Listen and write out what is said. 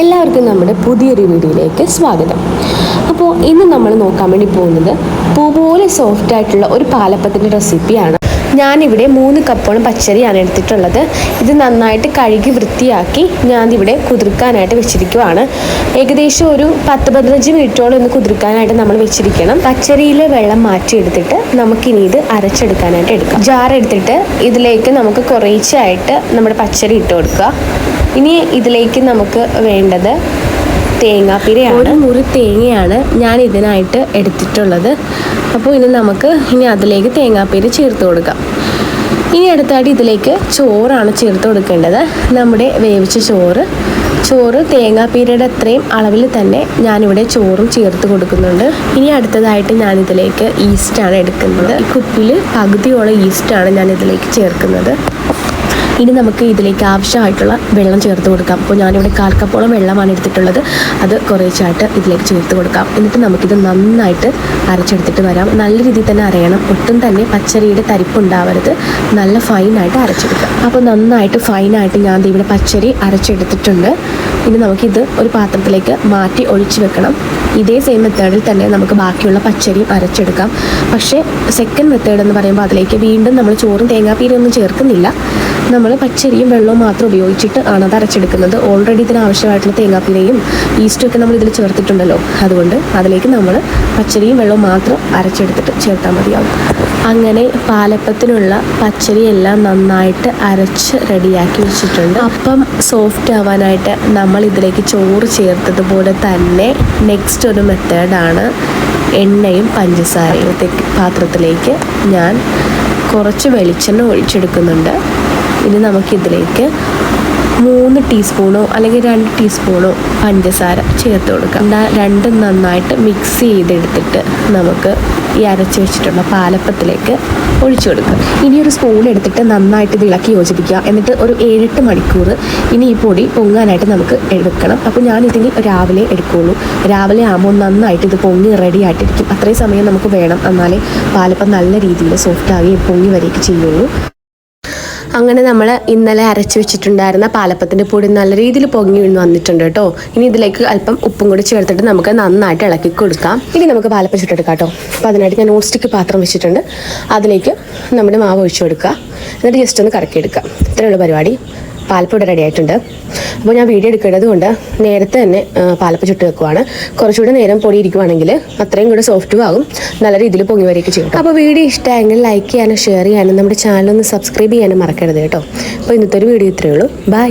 എല്ലാവർക്കും നമ്മുടെ പുതിയൊരു വീഡിയോയിലേക്ക് സ്വാഗതം. അപ്പോൾ ഇന്ന് നമ്മൾ നോക്കാൻ വേണ്ടി പോകുന്നത് പൂ പോലെ സോഫ്റ്റ് ആയിട്ടുള്ള ഒരു പാലപ്പത്തിന്റെ റെസിപ്പിയാണ് ഞാനിവിടെ മൂന്ന് കപ്പോളം പച്ചരിയാണ് എടുത്തിട്ടുള്ളത്. ഇത് നന്നായിട്ട് കഴുകി വൃത്തിയാക്കി ഞാനിവിടെ കുതിർക്കാനായിട്ട് വെച്ചിരിക്കുവാണ്. ഏകദേശം ഒരു പത്ത് പതിനഞ്ച് മിനിറ്റോളം ഒന്ന് കുതിർക്കാനായിട്ട് നമ്മൾ വെച്ചിരിക്കണം. പച്ചരിയിലെ വെള്ളം മാറ്റിയെടുത്തിട്ട് നമുക്കിനി ഇത് അരച്ചെടുക്കാനായിട്ട് എടുക്കാം. ജാർ എടുത്തിട്ട് ഇതിലേക്ക് നമുക്ക് കുറേശ്ശായിട്ട് നമ്മുടെ പച്ചരി ഇട്ട് കൊടുക്കുക. ഇനി ഇതിലേക്ക് നമുക്ക് വേണ്ടത് തേങ്ങാപ്പിരയാണ്. ഒരു മുറി തേങ്ങയാണ് ഞാൻ ഇതിനായിട്ട് എടുത്തിട്ടുള്ളത്. അപ്പോൾ ഇനി നമുക്ക് ഇനി അതിലേക്ക് തേങ്ങാപ്പിര ചേർത്ത് കൊടുക്കാം. ഇനി അടുത്തായിട്ട് ഇതിലേക്ക് ചോറാണ് ചേർത്ത് കൊടുക്കേണ്ടത്. നമ്മുടെ വേവിച്ച ചോറ്. ചോറ് തേങ്ങാപ്പീരയുടെ അത്രയും അളവിൽ തന്നെ ഞാനിവിടെ ചോറും ചേർത്ത് കൊടുക്കുന്നുണ്ട്. ഇനി അടുത്തതായിട്ട് ഞാനിതിലേക്ക് ഈസ്റ്റാണ് എടുക്കുന്നത്. കുപ്പിൽ പകുതിയോളം ഈസ്റ്റാണ് ഞാൻ ഇതിലേക്ക് ചേർക്കുന്നത്. ഇനി നമുക്ക് ഇതിലേക്ക് ആവശ്യമായിട്ടുള്ള വെള്ളം ചേർത്ത് കൊടുക്കാം. അപ്പോൾ ഞാനിവിടെ കാൽ കപ്പോളം വെള്ളമാണ് എടുത്തിട്ടുള്ളത്. അത് കുറേശ്ശായിട്ട് ഇതിലേക്ക് ചേർത്ത് കൊടുക്കാം. എന്നിട്ട് നമുക്കിത് നന്നായിട്ട് അരച്ചെടുത്തിട്ട് വരാം. നല്ല രീതിയിൽ തന്നെ അരയണം. ഒട്ടും തന്നെ പച്ചരിയുടെ തരിപ്പുണ്ടാവരുത്. നല്ല ഫൈനായിട്ട് അരച്ചെടുക്കാം. അപ്പോൾ നന്നായിട്ട് ഫൈനായിട്ട് ഞാൻ ഇവിടെ പച്ചരി അരച്ചെടുത്തിട്ടുണ്ട്. ഇനി നമുക്കിത് ഒരു പാത്രത്തിലേക്ക് മാറ്റി ഒഴിച്ച് വെക്കണം. ഇതേ സെയിം മെത്തേഡിൽ തന്നെ നമുക്ക് ബാക്കിയുള്ള പച്ചരിയും അരച്ചെടുക്കാം. പക്ഷേ സെക്കൻഡ് മെത്തേഡ് എന്ന് പറയുമ്പോൾ അതിലേക്ക് വീണ്ടും നമ്മൾ ചോറും തേങ്ങാപ്പീരൊന്നും ചേർക്കുന്നില്ല. നമ്മൾ പച്ചരിയും വെള്ളവും മാത്രം ഉപയോഗിച്ചിട്ട് ആണ് അത് അരച്ചെടുക്കുന്നത്. ഓൾറെഡി ഇതിന് ആവശ്യമായിട്ടുള്ള തേങ്ങാപ്പിരയും ഈസ്റ്റും ഒക്കെ നമ്മൾ ഇതിൽ ചേർത്തിട്ടുണ്ടല്ലോ. അതുകൊണ്ട് അതിലേക്ക് നമ്മൾ പച്ചരിയും വെള്ളവും മാത്രം അരച്ചെടുത്തിട്ട് ചേർത്താൽ മതിയാവും. അങ്ങനെ പാലപ്പത്തിനുള്ള പച്ചരിയെല്ലാം നന്നായിട്ട് അരച്ച് റെഡിയാക്കി വെച്ചിട്ടുണ്ട്. അപ്പം സോഫ്റ്റ് ആവാനായിട്ട് നമ്മൾ ഇതിലേക്ക് ചോറ് ചേർത്തതുപോലെ തന്നെ നെക്സ്റ്റ് ഒരു മെത്തേഡാണ് എണ്ണയും പഞ്ചസാരയും പാത്രത്തിലേക്ക് ഞാൻ കുറച്ച് വെളിച്ചെണ്ണ ഒഴിച്ചെടുക്കുന്നുണ്ട്. ഇനി നമുക്കിതിലേക്ക് മൂന്ന് ടീസ്പൂണോ അല്ലെങ്കിൽ രണ്ട് ടീസ്പൂണോ പഞ്ചസാര ചേർത്ത് കൊടുക്കാം. രണ്ടും നന്നായിട്ട് മിക്സ് ചെയ്തെടുത്തിട്ട് നമുക്ക് ഈ അരച്ച് വെച്ചിട്ടുള്ള പാലപ്പത്തിലേക്ക് ഒഴിച്ചു കൊടുക്കുക ഇനി ഒരു സ്പൂൺ എടുത്തിട്ട് നന്നായിട്ട് ഇളക്കി യോജിപ്പിക്കുക. എന്നിട്ട് ഒരു ഏഴെട്ട് മണിക്കൂർ ഇനി ഈ പൊടി പൊങ്ങാനായിട്ട് നമുക്ക് എടുക്കണം. അപ്പോൾ ഞാനിതിന് രാവിലെ എടുക്കുകയുള്ളൂ രാവിലെ ആകുമ്പോൾ നന്നായിട്ട് ഇത് പൊങ്ങി റെഡി ആയിട്ടിരിക്കും. അത്രയും സമയം നമുക്ക് വേണം. എന്നാലേ പാലപ്പം നല്ല രീതിയിൽ സോഫ്റ്റ് ആവുകയും പൊങ്ങി വരികയൊക്കെ ചെയ്യുള്ളൂ. അങ്ങനെ നമ്മൾ ഇന്നലെ അരച്ച് വെച്ചിട്ടുണ്ടായിരുന്ന പാലപ്പത്തിന്റെ പൊടി നല്ല രീതിയിൽ പൊങ്ങി വീണ് വന്നിട്ടുണ്ട് കേട്ടോ. ഇനി ഇതിലേക്ക് അല്പം ഉപ്പും കൂടി ചേർത്തിട്ട് നമുക്ക് നന്നായിട്ട് ഇളക്കി കൊടുക്കാം. ഇനി നമുക്ക് പാലപ്പം ചുട്ടെടുക്കാം കേട്ടോ അപ്പോൾ അതിനായിട്ട് ഞാൻ നോൺ സ്റ്റിക്ക് പാത്രം വെച്ചിട്ടുണ്ട്. അതിലേക്ക് നമ്മുടെ മാവ് ഒഴിച്ചു കൊടുക്കുക. എന്നിട്ട് ജസ്റ്റ് ഒന്ന് കറക്കിയെടുക്കുക. ഇത്രയുള്ള പരിപാടി. പാലപ്പം റെഡി ആയിട്ടുണ്ട് അപ്പോൾ ഞാൻ വീഡിയോ എടുക്കേണ്ടത് കൊണ്ട് നേരത്തെ തന്നെ പാലപ്പം ചുട്ട് വെക്കുവാണ്. കുറച്ചുകൂടെ നേരം പൊടി ഇരിക്കുവാണെങ്കിൽ അത്രയും കൂടെ സോഫ്റ്റും ആകും. നല്ല രീതിയിൽ പൊങ്ങി വരികയൊക്കെ ചെയ്യും അപ്പോൾ വീഡിയോ ഇഷ്ടമായെങ്കിൽ ലൈക്ക് ചെയ്യാനും ഷെയർ ചെയ്യാനും നമ്മുടെ ചാനൽ ഒന്ന് സബ്സ്ക്രൈബ് ചെയ്യാനും മറക്കരുത് കേട്ടോ. അപ്പോൾ ഇന്നത്തെ ഒരു വീഡിയോ ഇത്രയേ ഉള്ളൂ. ബൈ